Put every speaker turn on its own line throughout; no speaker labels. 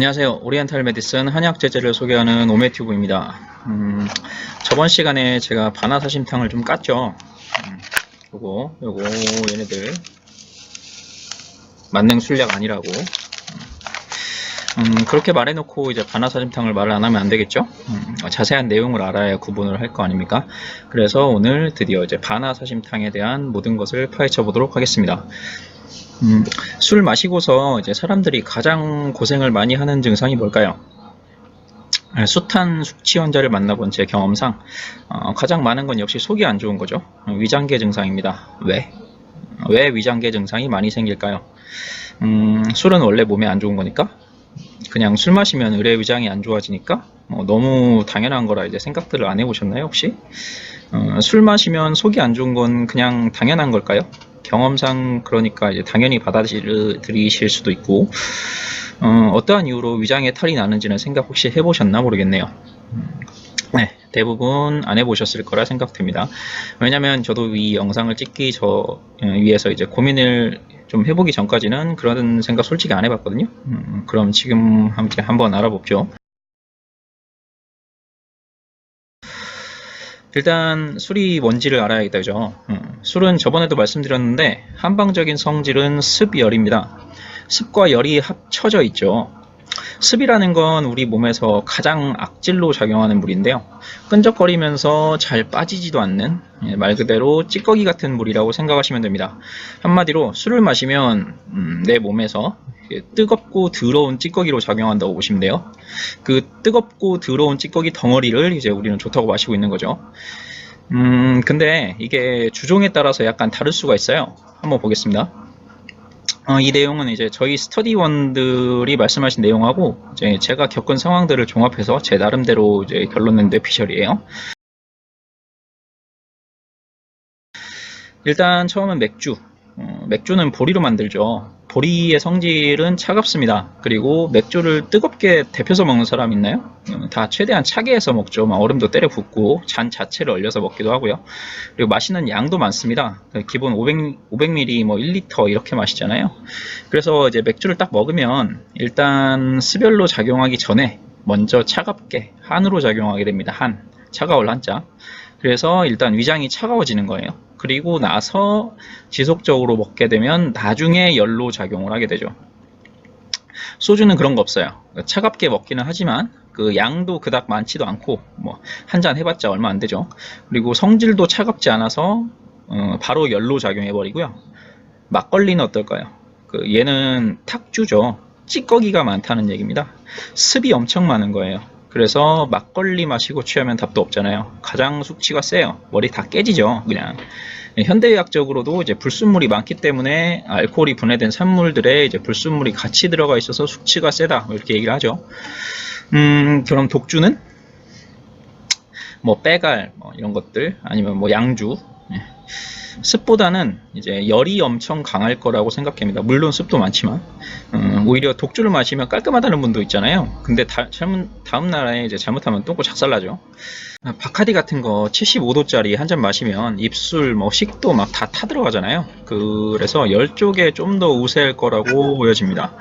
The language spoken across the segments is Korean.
안녕하세요. 오리엔탈 메디슨 한약 제제를 소개하는 오메튜브입니다. 음, 저번 시간에 제가 바나사심탕을 좀 깠죠. 음, 요거, 요거, 얘네들. 만능 술약 아니라고. 음, 그렇게 말해놓고 이제 바나사심탕을 말을 안 하면 안 되겠죠? 음, 자세한 내용을 알아야 구분을 할 거 아닙니까? 그래서 오늘 드디어 이제 바나사심탕에 대한 모든 것을 파헤쳐 보도록 하겠습니다. 음, 술 마시고서 이제 사람들이 가장 고생을 많이 하는 증상이 뭘까요? 아, 숱한 숙취 환자를 만나본 제 경험상 어, 가장 많은 건 역시 속이 안 좋은 거죠. 어, 위장계 증상입니다. 왜? 왜 위장계 증상이 많이 생길까요? 음, 술은 원래 몸에 안 좋은 거니까 그냥 술 마시면 의뢰 위장이 안 좋아지니까 어, 너무 당연한 거라 이제 생각들을 안 해보셨나요 혹시? 어, 술 마시면 속이 안 좋은 건 그냥 당연한 걸까요? 경험상 그러니까 이제 당연히 받아들이실 수도 있고 어, 떠한 이유로 위장에 탈이 나는지는 생각 혹시 해보셨나 모르겠네요. 음, 네, 대부분 안 해보셨을 거라 생각됩니다. 왜냐면 저도 이 영상을 찍기 저 어, 위해서 이제 고민을 좀 해보기 전까지는 그런 생각 솔직히 안 해봤거든요. 음, 그럼 지금 함께 한번 알아보죠. 일단 술이 뭔지를 알아야겠다 그죠 음, 술은 저번에도 말씀드렸는데 한방적인 성질은 습열입니다 습과 열이 합쳐져 있죠 습이라는 건 우리 몸에서 가장 악질로 작용하는 물인데요. 끈적거리면서 잘 빠지지도 않는 예, 말 그대로 찌꺼기 같은 물이라고 생각하시면 됩니다. 한마디로 술을 마시면 음, 내 몸에서 뜨겁고 더러운 찌꺼기로 작용한다고 보시면 돼요. 그 뜨겁고 더러운 찌꺼기 덩어리를 이제 우리는 좋다고 마시고 있는 거죠. 음, 근데 이게 주종에 따라서 약간 다를 수가 있어요. 한번 보겠습니다. 어, 이 내용은 이제 저희 스터디원들이 말씀하신 내용하고 이제 제가 겪은 상황들을 종합해서 제 나름대로 이제 결론 낸 뇌피셜이에요. 일단 처음은 맥주. 어, 맥주는 보리로 만들죠. 보리의 성질은 차갑습니다. 그리고 맥주를 뜨겁게 데펴서 먹는 사람 있나요? 어, 다 최대한 차게 해서 먹죠. 막 얼음도 때려 붓고 잔 자체를 얼려서 먹기도 하고요. 그리고 마시는 양도 많습니다. 기본 500, 500ml, 뭐 1리터 이렇게 마시잖아요. 그래서 이제 맥주를 딱 먹으면 일단 스별로 작용하기 전에 먼저 차갑게 한으로 작용하게 됩니다. 한 차가울 한자. 그래서 일단 위장이 차가워지는 거예요. 그리고 나서 지속적으로 먹게 되면 나중에 열로 작용을 하게 되죠. 소주는 그런 거 없어요. 차갑게 먹기는 하지만 그 양도 그닥 많지도 않고 뭐 한 잔 해봤자 얼마 안 되죠. 그리고 성질도 차갑지 않아서 어 바로 열로 작용해 버리고요. 막걸리는 어떨까요? 그 얘는 탁주죠. 찌꺼기가 많다는 얘기입니다. 습이 엄청 많은 거예요. 그래서 막걸리 마시고 취하면 답도 없잖아요. 가장 숙취가 세요. 머리 다 깨지죠. 그냥. 현대의학적으로도 이제 불순물이 많기 때문에 알코올이 분해된 산물들에 이제 불순물이 같이 들어가 있어서 숙취가 세다. 뭐 이렇게 얘기를 하죠. 음, 그럼 독주는? 뭐 빼갈 뭐 이런 것들 아니면 뭐 양주 예. 습보다는 이제 열이 엄청 강할 거라고 생각합니다. 물론 습도 많지만 음, 오히려 독주를 마시면 깔끔하다는 분도 있잖아요. 근데 다, 잘못, 다음 날에 이제 잘못하면 똥꼬 작살나죠. 아, 바카디 같은 거 75도짜리 한 잔 마시면 입술 뭐 식도 막 다 타들어가잖아요. 그래서 열 쪽에 좀 더 우세할 거라고 보여집니다.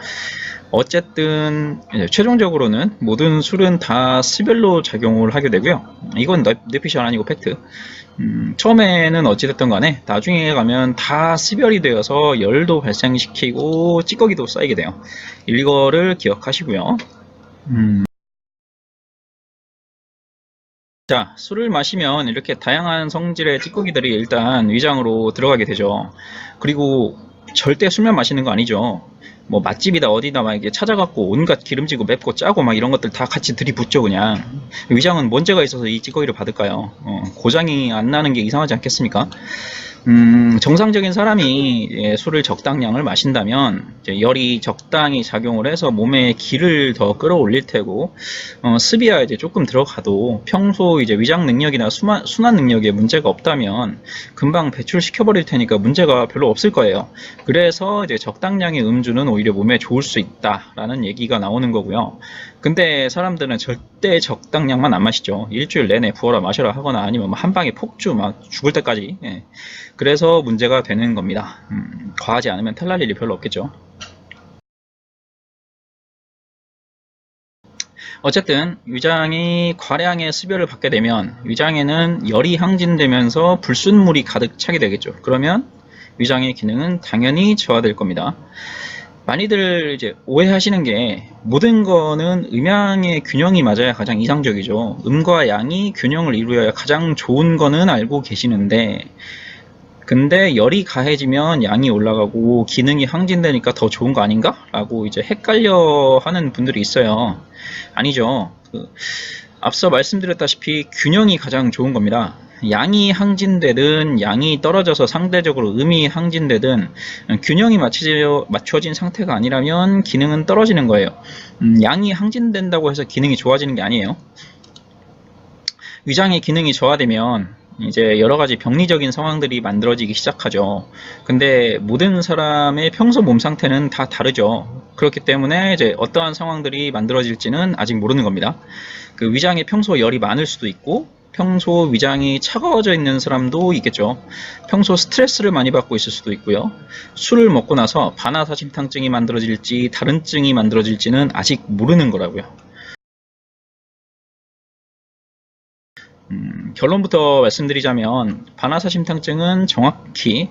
어쨌든 최종적으로는 모든 술은 다 스별로 작용을 하게 되고요. 이건 뇌피셜 아니고 팩트. 음, 처음에는 어찌됐든 간에 나중에 가면 다 스별이 되어서 열도 발생시키고 찌꺼기도 쌓이게 돼요. 이거를 기억하시고요. 음. 자, 술을 마시면 이렇게 다양한 성질의 찌꺼기들이 일단 위장으로 들어가게 되죠. 그리고 절대 술만 마시는 거 아니죠. 뭐 맛집이다 어디다 막 이게 찾아갖고 온갖 기름지고 맵고 짜고 막 이런 것들 다 같이 들이붓죠 그냥. 위장은 뭔죄가 있어서 이 찌꺼기를 받을까요? 어, 고장이 안 나는 게 이상하지 않겠습니까? 음, 정상적인 사람이 예, 술을 적당량을 마신다면 열이 적당히 작용을 해서 몸에 기를 더 끌어올릴 테고 어, 습이야 이제 조금 들어가도 평소 이제 위장 능력이나 수마, 순환 능력에 문제가 없다면 금방 배출시켜 버릴 테니까 문제가 별로 없을 거예요. 그래서 이제 적당량의 음주는 오히려 몸에 좋을 수 있다라는 얘기가 나오는 거고요. 근데 사람들은 절대 적당량만 안 마시죠. 일주일 내내 부어라 마셔라 하거나 아니면 뭐한 방에 폭주 막 죽을 때까지. 예. 그래서 문제가 되는 겁니다. 음, 과하지 않으면 탈날 일이 별로 없겠죠. 어쨌든 위장이 과량의 수별을 받게 되면 위장에는 열이 항진되면서 불순물이 가득 차게 되겠죠. 그러면 위장의 기능은 당연히 저하될 겁니다. 많이들 이제 오해하시는 게 모든 거는 음양의 균형이 맞아야 가장 이상적이죠. 음과 양이 균형을 이루어야 가장 좋은 거는 알고 계시는데 근데 열이 가해지면 양이 올라가고 기능이 항진되니까 더 좋은 거 아닌가? 라고 이제 헷갈려 하는 분들이 있어요. 아니죠. 그 앞서 말씀드렸다시피 균형이 가장 좋은 겁니다. 양이 항진되든 양이 떨어져서 상대적으로 음이 항진되든 균형이 맞춰, 맞춰진 상태가 아니라면 기능은 떨어지는 거예요. 음, 양이 항진된다고 해서 기능이 좋아지는 게 아니에요. 위장의 기능이 저하되면 이제 여러 가지 병리적인 상황들이 만들어지기 시작하죠. 근데 모든 사람의 평소 몸 상태는 다 다르죠. 그렇기 때문에 이제 어떠한 상황들이 만들어질지는 아직 모르는 겁니다. 그 위장에 평소 열이 많을 수도 있고 평소 위장이 차가워져 있는 사람도 있겠죠. 평소 스트레스를 많이 받고 있을 수도 있고요. 술을 먹고 나서 반화사심탕증이 만들어질지 다른 증이 만들어질지는 아직 모르는 거라고요. 음, 결론부터 말씀드리자면 반화사심탕증은 정확히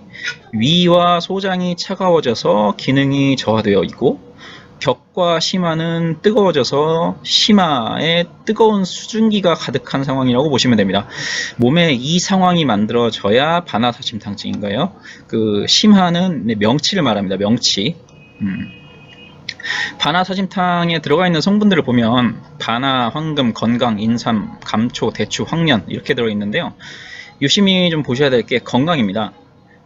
위와 소장이 차가워져서 기능이 저하되어 있고 격과 심화는 뜨거워져서 심화에 뜨거운 수증기가 가득한 상황이라고 보시면 됩니다. 몸에 이 상황이 만들어져야 반화사심탕증인 거예요. 그 심화는 네, 명치를 말합니다. 명치. 음. 반화사심탕에 들어가 있는 성분들을 보면 반화, 황금, 건강, 인삼, 감초, 대추, 황련 이렇게 들어있는데요. 유심히 좀 보셔야 될 게 건강입니다.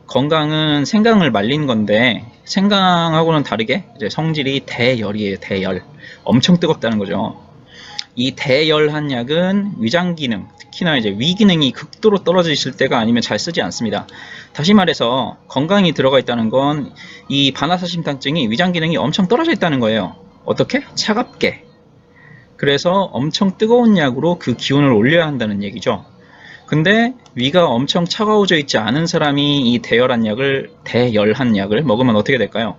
건강은 생강을 말린 건데 생강하고는 다르게 이제 성질이 대열이에요. 대열. 엄청 뜨겁다는 거죠. 이 대열한 약은 위장 기능, 특히나 이제 위 기능이 극도로 떨어지실 때가 아니면 잘 쓰지 않습니다. 다시 말해서 건강이 들어가 있다는 건이 반화사심탕증이 위장 기능이 엄청 떨어져 있다는 거예요. 어떻게? 차갑게. 그래서 엄청 뜨거운 약으로 그 기운을 올려야 한다는 얘기죠. 근데 위가 엄청 차가워져 있지 않은 사람이 이 대열한 약을 대열한 약을 먹으면 어떻게 될까요?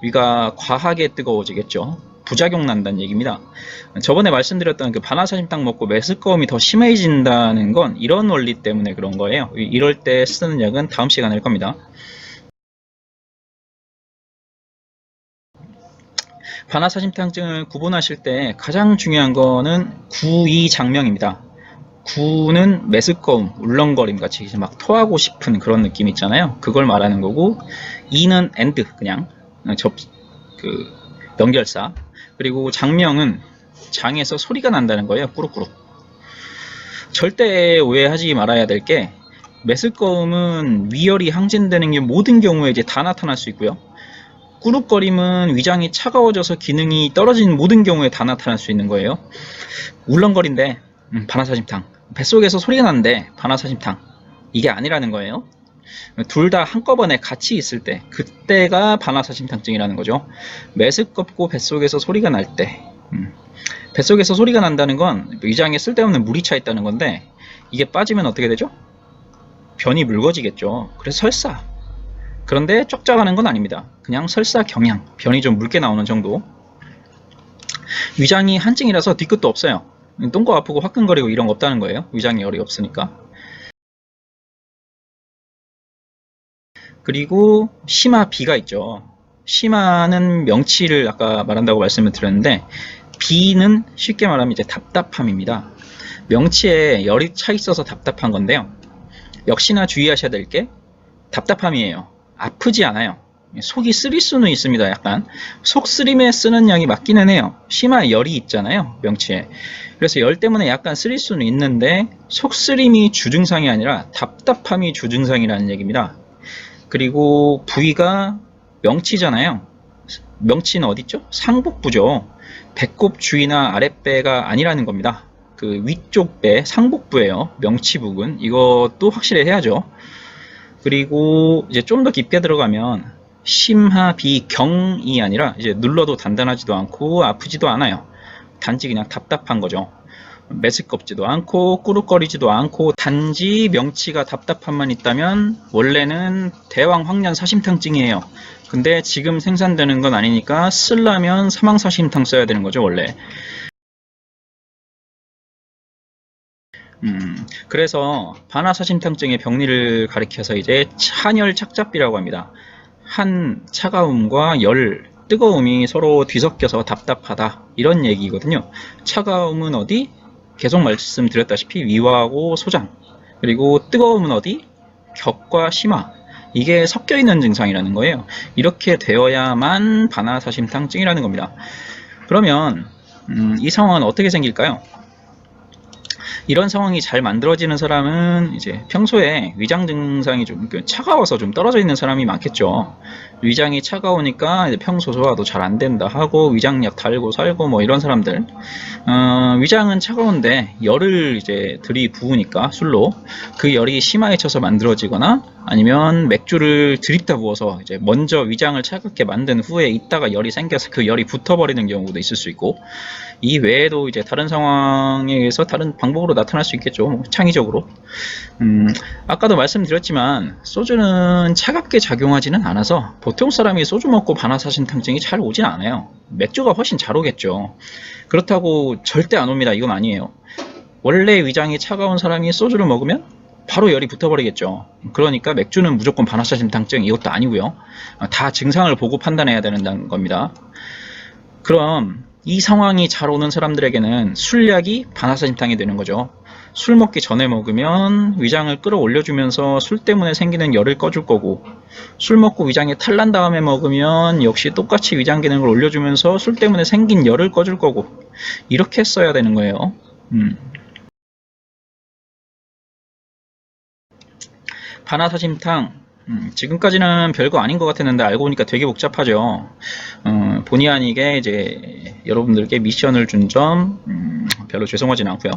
위가 과하게 뜨거워지겠죠. 부작용 난다는 얘기입니다. 저번에 말씀드렸던 그 반화사심탕 먹고 메스꺼움이 더 심해진다는 건 이런 원리 때문에 그런 거예요. 이럴 때 쓰는 약은 다음 시간에 할 겁니다. 반화사심탕증을 구분하실 때 가장 중요한 거는 구이장명입니다. 구는 메스꺼움, 울렁거림 같이 막 토하고 싶은 그런 느낌 있잖아요. 그걸 말하는 거고 이는 엔드 그냥 접 그 연결사 그리고 장명은 장에서 소리가 난다는 거예요. 꾸룩꾸룩. 절대 오해하지 말아야 될 게 메스꺼움은 위열이 항진되는 게 모든 경우에 이제 다 나타날 수 있고요. 꾸룩거림은 위장이 차가워져서 기능이 떨어진 모든 경우에 다 나타날 수 있는 거예요. 울렁거린데 음, 반화사심탕. 뱃속에서 소리가 나는데 반화사심탕. 이게 아니라는 거예요. 둘 다 한꺼번에 같이 있을 때 그때가 반화사심탕증이라는 거죠. 메스껍고 뱃속에서 소리가 날 때. 음. 뱃속에서 소리가 난다는 건 위장에 쓸데없는 물이 차 있다는 건데 이게 빠지면 어떻게 되죠? 변이 묽어지겠죠. 그래서 설사. 그런데 쪽작하는 건 아닙니다. 그냥 설사 경향, 변이 좀 묽게 나오는 정도. 위장이 한증이라서 뒤끝도 없어요. 똥꼬 아프고 화끈거리고 이런 거 없다는 거예요. 위장에 열이 없으니까. 그리고 심화 비가 있죠. 심화는 명치를 아까 말한다고 말씀을 드렸는데 비는 쉽게 말하면 이제 답답함입니다. 명치에 열이 차 있어서 답답한 건데요. 역시나 주의하셔야 될 게 답답함이에요. 아프지 않아요. 속이 쓰릴 수는 있습니다. 약간 속 쓰림에 쓰는 약이 맞기는 해요. 심화 열이 있잖아요. 명치에. 그래서 열 때문에 약간 쓰릴 수는 있는데 속 쓰림이 주증상이 아니라 답답함이 주증상이라는 얘기입니다. 그리고 부위가 명치잖아요. 명치는 어디죠? 상복부죠. 배꼽 주위나 아랫배가 아니라는 겁니다. 그 위쪽 배, 상복부예요. 명치 부근. 이것도 확실히 해야죠. 그리고 이제 좀 더 깊게 들어가면 심하비경이 아니라 이제 눌러도 단단하지도 않고 아프지도 않아요. 단지 그냥 답답한 거죠. 메스껍지도 않고 꾸룩거리지도 않고 단지 명치가 답답함만 있다면 원래는 대왕 황련 사심탕증이에요. 근데 지금 생산되는 건 아니니까 쓰려면 사망 사심탕 써야 되는 거죠 원래. 음, 그래서 반화사심탕증의 병리를 가리켜서 이제 한열 착잡비라고 합니다. 한 차가움과 열, 뜨거움이 서로 뒤섞여서 답답하다 이런 얘기거든요. 차가움은 어디? 계속 말씀드렸다시피 위와하고 소장 그리고 뜨거움은 어디? 격과 심화 이게 섞여 있는 증상이라는 거예요. 이렇게 되어야만 반화사심탕증이라는 겁니다. 그러면 음, 이 상황은 어떻게 생길까요? 이런 상황이 잘 만들어지는 사람은 이제 평소에 위장 증상이 좀 차가워서 좀 떨어져 있는 사람이 많겠죠. 위장이 차가우니까 평소 소화도 잘 안 된다 하고 위장약 달고 살고 뭐 이런 사람들. 어, 위장은 차가운데 열을 이제 들이부으니까 술로 그 열이 심하게 쳐서 만들어지거나 아니면 맥주를 들이다 부어서 이제 먼저 위장을 차갑게 만든 후에 있다가 열이 생겨서 그 열이 붙어버리는 경우도 있을 수 있고 이 외에도 이제 다른 상황에 의해서 다른 방법으로 나타날 수 있겠죠. 뭐 창의적으로. 음, 아까도 말씀드렸지만 소주는 차갑게 작용하지는 않아서 보통 사람이 소주 먹고 반화사심탕증이 잘 오진 않아요. 맥주가 훨씬 잘 오겠죠. 그렇다고 절대 안 옵니다. 이건 아니에요. 원래 위장이 차가운 사람이 소주를 먹으면 바로 열이 붙어버리겠죠. 그러니까 맥주는 무조건 반화사심탕증 이것도 아니고요. 다 증상을 보고 판단해야 되는 겁니다. 그럼 이 상황이 잘 오는 사람들에게는 술약이 반화사심탕이 되는 거죠. 술 먹기 전에 먹으면 위장을 끌어올려주면서 술 때문에 생기는 열을 꺼줄 거고 술 먹고 위장이 탈난 다음에 먹으면 역시 똑같이 위장 기능을 올려주면서 술 때문에 생긴 열을 꺼줄 거고 이렇게 써야 되는 거예요. 음. 반화사심탕 음, 지금까지는 별거 아닌 것 같았는데 알고 보니까 되게 복잡하죠. 어, 본의 아니게 이제 여러분들께 미션을 준점 음, 별로 죄송하진 않고요.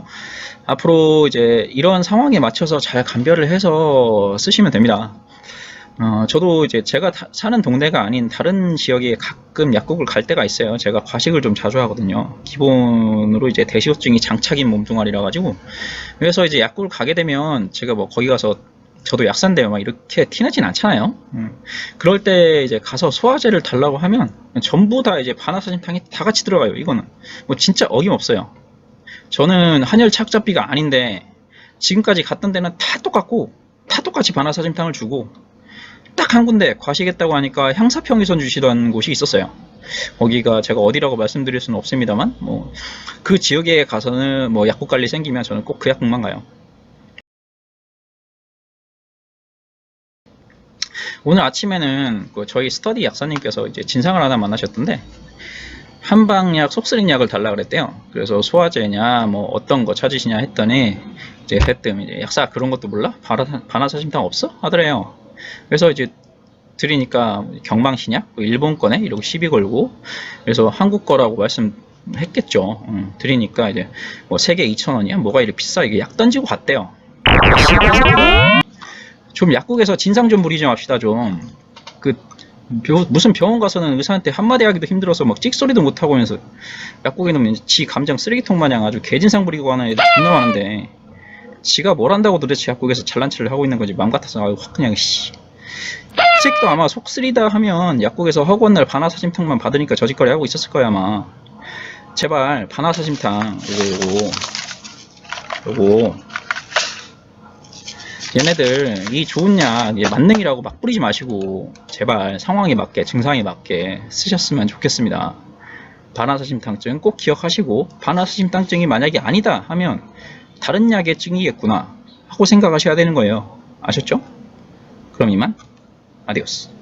앞으로 이제 이런 상황에 맞춰서 잘 감별을 해서 쓰시면 됩니다. 어, 저도 이제 제가 다- 사는 동네가 아닌 다른 지역에 가끔 약국을 갈 때가 있어요. 제가 과식을 좀 자주 하거든요. 기본으로 이제 대시호증이 장착인 몸뚱아리라 가지고 그래서 이제 약국을 가게 되면 제가 뭐 거기 가서 저도 약사인데요. 막 이렇게 티나진 않잖아요. 음. 그럴 때 이제 가서 소화제를 달라고 하면 전부 다 이제 반화사심탕이 다 같이 들어가요. 이거는 뭐 진짜 어김없어요. 저는 한열 착잡비가 아닌데 지금까지 갔던 데는 다 똑같고 다 똑같이 반화사심탕을 주고 딱 한 군데 과시겠다고 하니까 향사평이선 주시던 곳이 있었어요. 거기가 제가 어디라고 말씀드릴 수는 없습니다만 뭐 그 지역에 가서는 뭐 약국 관리 생기면 저는 꼭 그 약국만 가요. 오늘 아침에는 그 저희 스터디 약사님께서 이제 진상을 하나 만나셨던데 한방약 속쓰린 약을 달라 그랬대요. 그래서 소화제냐 뭐 어떤 거 찾으시냐 했더니 이제 대뜸 이제 약사 그런 것도 몰라? 반화사심탕 없어? 하더래요. 그래서 이제 드리니까 경망신약 뭐 일본 거네 이러고 시비 걸고 그래서 한국 거라고 말씀했겠죠. 음, 드리니까 이제 뭐 3개 2,000원이야 뭐가 이렇게 비싸 이게 약 던지고 갔대요. 좀 약국에서 진상 좀 부리지 맙시다 좀. 그 묘- 무슨 병원 가서는 의사한테 한마디 하기도 힘들어서 막 찍소리도 못 하고 하면서 약국에 놓으면 지 감정 쓰레기통 마냥 아주 개진상 부리고 하는 애들 존나 많은데 지가 뭘 한다고 도대체 약국에서 잘난 체를 하고 있는 건지 맘 같아서 아유, 확 그냥 씨. 이 새끼도 아마 속 쓰리다 하면 약국에서 허구한 날 반화사심탕만 받으니까 저짓거리 하고 있었을 거야 아마. 제발 반화사심탕 요거 요거 요거 얘네들 이 좋은 약 예, 만능이라고 막 뿌리지 마시고 제발 상황에 맞게 증상에 맞게 쓰셨으면 좋겠습니다. 반화사심탕증 꼭 기억하시고 반화사심탕증이 만약에 아니다 하면 다른 약의 증이겠구나 하고 생각하셔야 되는 거예요. 아셨죠? 그럼 이만 아디오스.